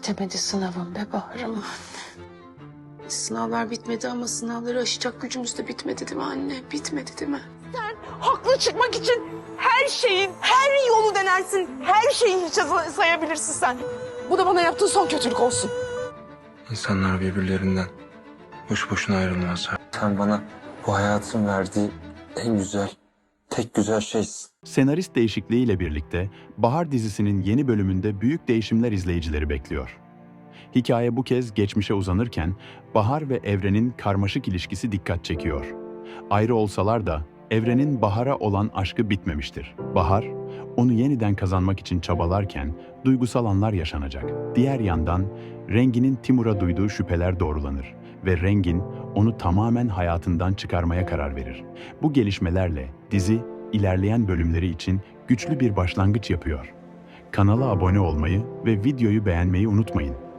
Bitemedi sınavım be Bahar'ım. Sınavlar bitmedi ama sınavları aşacak gücümüz de bitmedi değil mi anne? Bitmedi değil mi? Haklı çıkmak için her şeyin, her yolu denersin. Her şeyi hiçe say- sayabilirsin sen. Bu da bana yaptığın son kötülük olsun. İnsanlar birbirlerinden boş boşuna ayrılmazlar. Sen bana bu hayatın verdiği en güzel, tek güzel şeysin. Senarist değişikliğiyle birlikte Bahar dizisinin yeni bölümünde büyük değişimler izleyicileri bekliyor. Hikaye bu kez geçmişe uzanırken Bahar ve Evren'in karmaşık ilişkisi dikkat çekiyor. Ayrı olsalar da Evren'in Bahar'a olan aşkı bitmemiştir. Bahar, onu yeniden kazanmak için çabalarken duygusal anlar yaşanacak. Diğer yandan Rengin'in Timur'a duyduğu şüpheler doğrulanır ve Rengin onu tamamen hayatından çıkarmaya karar verir. Bu gelişmelerle dizi ilerleyen bölümleri için güçlü bir başlangıç yapıyor. Kanala abone olmayı ve videoyu beğenmeyi unutmayın.